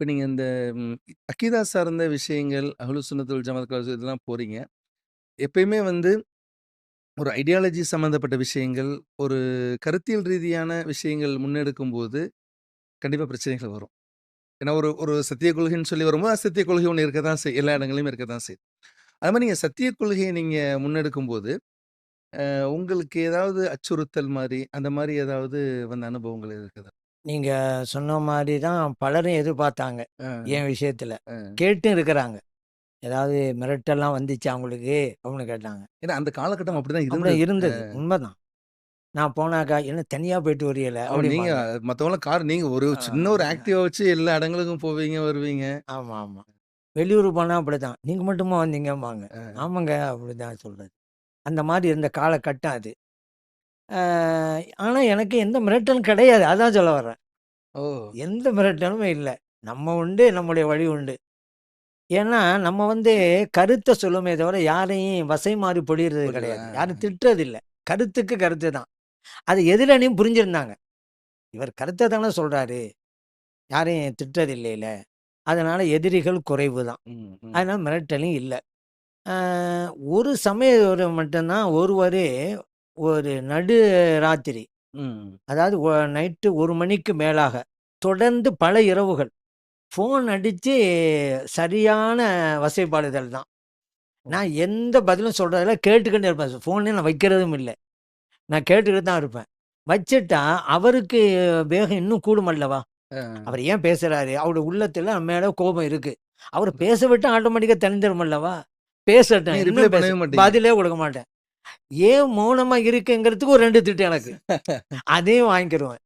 இப்போ நீங்கள் இந்த ம் அக்கீதா சார்ந்த விஷயங்கள், அஹ்லு சுன்னத் வல் ஜமாத் இதெல்லாம் போகிறீங்க எப்பயுமே வந்து ஒரு ஐடியாலஜி சம்மந்தப்பட்ட விஷயங்கள், ஒரு கருத்தியல் ரீதியான விஷயங்கள் முன்னெடுக்கும்போது, கண்டிப்பாக பிரச்சனைகள் வரும். ஏன்னா ஒரு ஒரு சத்திய கொள்கைன்னு சொல்லி வரும்போது, அசத்திய கொள்கை ஒன்று இருக்க தான் செய் எல்லா இடங்களையும் இருக்க தான் செய்யும். அது மாதிரி நீங்கள் சத்திய கொள்கைய நீங்கள் முன்னெடுக்கும்போது, அ உங்களுக்கு ஏதாவது அச்சுறுத்தல் மாதிரி அந்த மாதிரி ஏதாவது வந்த அனுபவங்கள் இருக்குதா? நீங்க சொன்ன மாரி தான் பலரும் எதிர்பார்த்தாங்க. ஆ. என் விஷயத்துல. ஆ. கேட்டும் இருக்கிறாங்க. ஏதாவது மிரட்டல்லாம் வந்துச்சா உங்களுக்கு? அப்படின்னு கேட்டாங்க. ஏன்னா அந்த காலகட்டம் அப்படிதான் அப்படி இருந்தது. உண்மதான். நான் போனாக்கா, "என்ன தனியா போயிட்டு வரியல?" ஆமா நீங்க அப்படிம்பாங்க. மத்தவங்கலாம் கார் நீங்க ஒரு ஆ. சின்ன ஒரு ஆக்டிவா வச்சு எல்லா இடங்களுக்கும் போவீங்க, வருவீங்க. ஆமா, ஆமா. வெளியூர் போனா அப்படிதான். "நீங்க மட்டுமா வந்தீங்கம்பாங்க." ஆமாங்க அப்படிதான் சொல்றது. அந்த மாரி இருந்த காலகட்டம் அது. ஆ ஆனா எனக்கு எந்த மிரட்டலும் கிடையாது. அதான் சொல்ல வர்றேன். ஓ! எந்த மிரட்டலுமே இல்ல. நம்ம உண்டு, நம்முடைய வழி உண்டு. ஏன்னா, நம்ம வந்து கருத்த சொல்லுமே தவிர, யாரையும் வசை மாரி பொழியிறது. கிடையாது. யாரும் திட்டுறதில்ல. கருத்துக்கு கருத்து தான். அது எதிரணியும் புரிஞ்சிருந்தாங்க. இவர் கருத்த தானே சொல்றாரு. யாரையும் திட்டுறது இல்லைல. அதனால எதிரிகள் குறைவு தான். அதனால மிரட்டலும் இல்ல. ஒரு சமயம் மட்டும் தான் ஒருவரு ஒரு நடு ராத்திரி. அதாவது நைட்டு 1 மணிக்கு மேலாக, தொடர்ந்து பல இரவுகள் ஃபோன் அடிச்சு சரியான வசைபாடுதல் தான். நான் எந்த பதிலும் சொல்றதில்ல. கேட்டுக்கிட்டே இருப்பேன். ஃபோனே நான் வைக்கிறதும் இல்ல. நான் கேட்டுக்கிட்டு தான் இருப்பேன். வச்சுட்டா அவருக்கு வேகம் இன்னும் கூடும் அல்லவா? ஆ. அவர் ஏன் பேசுறாரு? அவருடைய உள்ளத்துல நம்ம மேல கோபம் இருக்கு. அவர பேச விட்டா ஆட்டோமேட்டிக்கா தணிந்துரும் அல்லவா? பேசட்டும். நீங்க ரிப்ளை இன்னும் பேச பண்ணவே மாட்டீங்க. பதிலே கொடுக்க மாட்டேன். ஏன் மௌனமா இருக்குங்கிறதுக்கு ஒரு 2 திட்டு எனக்கு. அதையும் வாங்கிக்கிருவேன்.